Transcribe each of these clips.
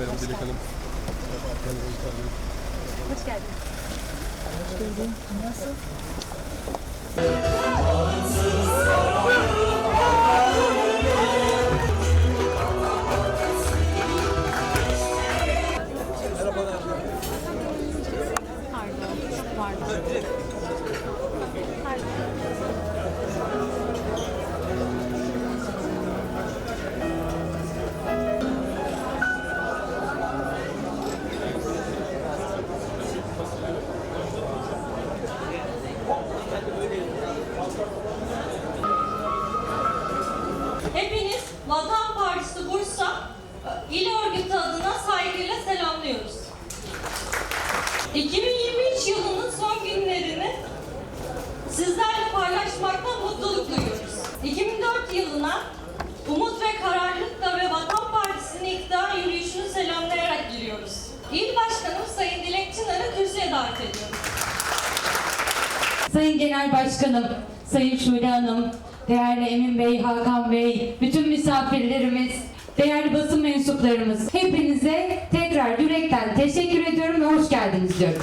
Benim Dilek Hanım. Hoş geldiniz. Pardon, 2023 yılının son günlerini sizlerle paylaşmaktan mutluluk duyuyoruz. 2004 yılına umut ve kararlılıkla ve Vatan Partisi'nin iktidar yürüyüşünü selamlayarak giriyoruz. İl Başkanım Sayın Dilek Çınar'ı kürsüye davet ediyorum. Sayın Genel Başkanım, Sayın Şule Hanım, değerli Emin Bey, Hakan Bey, bütün misafirlerimiz, değerli basın mensuplarımız, hepinize tekrar yürekten teşekkür ediyorum ve hoş geldiniz diyorum.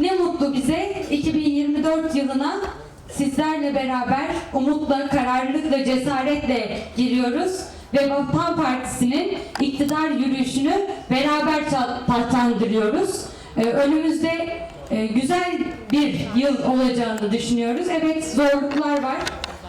Ne mutlu bize 2024 yılına sizlerle beraber umutla, kararlılıkla, cesaretle giriyoruz ve Vatan Partisi'nin iktidar yürüyüşünü beraber taçlandırıyoruz. Ee, önümüzde e, güzel bir yıl olacağını düşünüyoruz. Evet zorluklar var.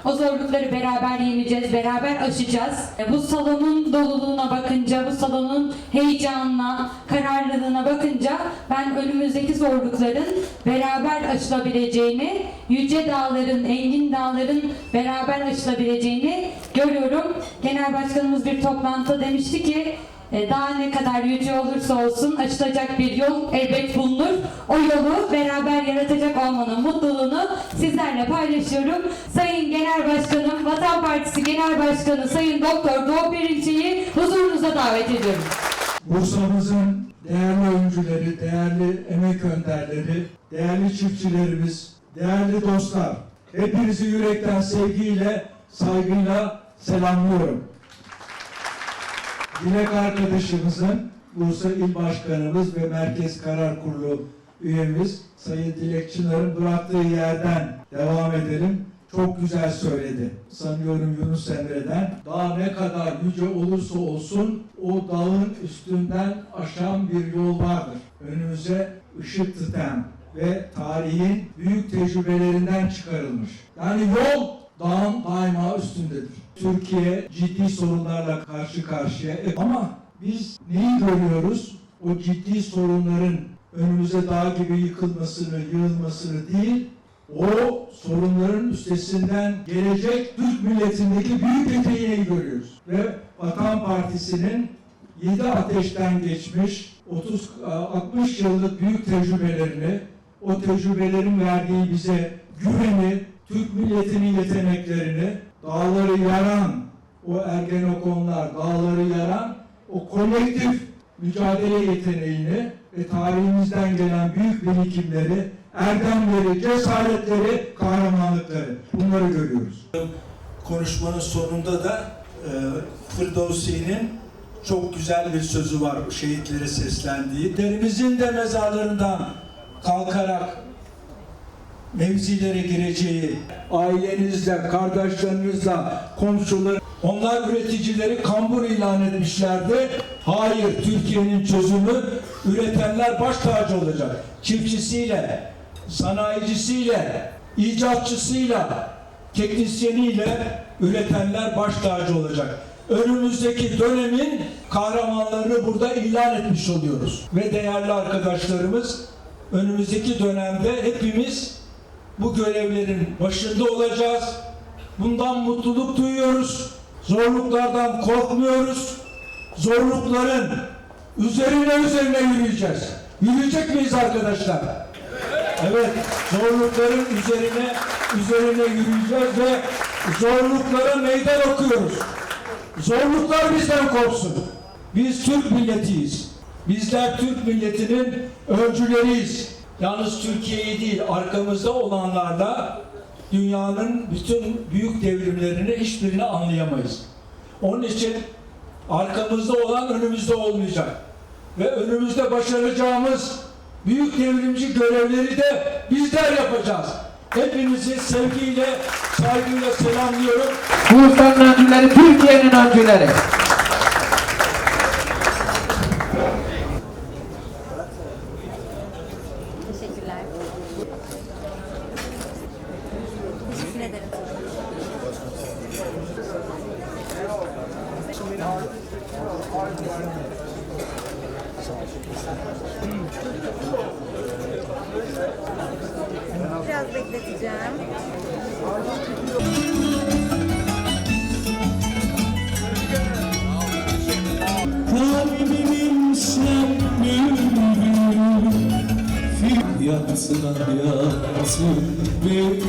O zorlukları beraber yeneceğiz, beraber aşacağız. E, Bu salonun doluluğuna bakınca, bu salonun heyecanına, kararlılığına bakınca ben önümüzdeki zorlukların beraber aşılabileceğini, yüce dağların, engin dağların beraber aşılabileceğini görüyorum. Genel Başkanımız bir toplantıda demişti ki daha ne kadar yüce olursa olsun açılacak bir yol elbet bulunur. O yolu beraber yaratacak olmanın mutluluğunu sizlerle paylaşıyorum. Sayın Genel Başkanım, Vatan Partisi Genel Başkanı Sayın Doktor Doğu Perinçe'yi huzurunuza davet ediyorum. Bursa'mızın değerli oyuncuları, değerli emek önderleri, değerli çiftçilerimiz, değerli dostlar, hepinizi yürekten sevgiyle, saygıyla selamlıyorum. Dilek arkadaşımızın, Bursa İl Başkanımız ve Merkez Karar Kurulu üyemiz Sayın Dilek Çınar'ın bıraktığı yerden devam edelim. Çok güzel söyledi. Sanıyorum Yunus Emre'den. Dağ ne kadar yüce olursa olsun o dağın üstünden aşan bir yol vardır. Önümüze ışık tutan ve tarihin büyük tecrübelerinden çıkarılmış. Yani yol dağın daima üstündedir. Türkiye ciddi sorunlarla karşı karşıya ama biz neyi görüyoruz? O ciddi sorunların önümüze dağ gibi yıkılmasını, yığılmasını değil, o sorunların üstesinden gelecek Türk milletindeki büyük yeteneği görüyoruz. Ve Vatan Partisi'nin 7 ateşten geçmiş 30 60 yıllık büyük tecrübelerini, o tecrübelerin verdiği bize güveni, Türk milletinin yeteneklerini, dağları yaran, o Ergenekonlar, dağları yaran, o kolektif mücadele yeteneğini ve tarihimizden gelen büyük birikimleri, erdemleri, cesaretleri, kahramanlıkları bunları görüyoruz. Konuşmanın sonunda da e, Firdevsi'nin çok güzel bir sözü var şehitlere seslendiği. Derimizin de mezarlarından kalkarak mevzilere gireceği, ailenizle, kardeşlerinizle, komşular, onlar üreticileri kambur ilan etmişlerdi. Hayır, Türkiye'nin çözümü üretenler baş tacı olacak. Çiftçisiyle, sanayicisiyle, icatçısıyla, teknisyeniyle üretenler baş tacı olacak. Önümüzdeki dönemin kahramanlarını burada ilan etmiş oluyoruz. Ve değerli arkadaşlarımız, önümüzdeki dönemde hepimiz bu görevlerin başında olacağız. Bundan mutluluk duyuyoruz. Zorluklardan korkmuyoruz. Zorlukların üzerine üzerine yürüyeceğiz. Yürüyecek miyiz arkadaşlar? Evet, zorlukların üzerine üzerine yürüyeceğiz ve zorluklara meydan okuyoruz. Zorluklar bizden korksun. Biz Türk milletiyiz. Bizler Türk milletinin öncüleriyiz. Yalnız Türkiye'yi değil, arkamızda olanlarla dünyanın bütün büyük devrimlerini hiçbirini anlayamayız. Onun için arkamızda olan önümüzde olmayacak. ve önümüzde başaracağımız büyük devrimci görevleri de bizler yapacağız. Hepinizi sevgiyle, saygıyla selamlıyorum. Bursa'nın öncüleri, Türkiye'nin öncüleri. Teşekkür ederim. Biraz bekleteceğim. Yatsın yatsın bir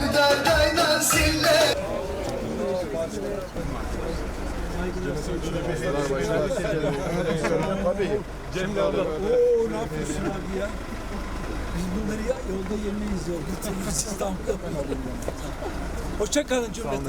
Güderdaydan sille. Oo ne yapıyorsun abi ya? Biz bunları ya, yolda yemeyiz ya. Gittiğimiz İstanbul'da yapalım. Hoşça kalın cümleten.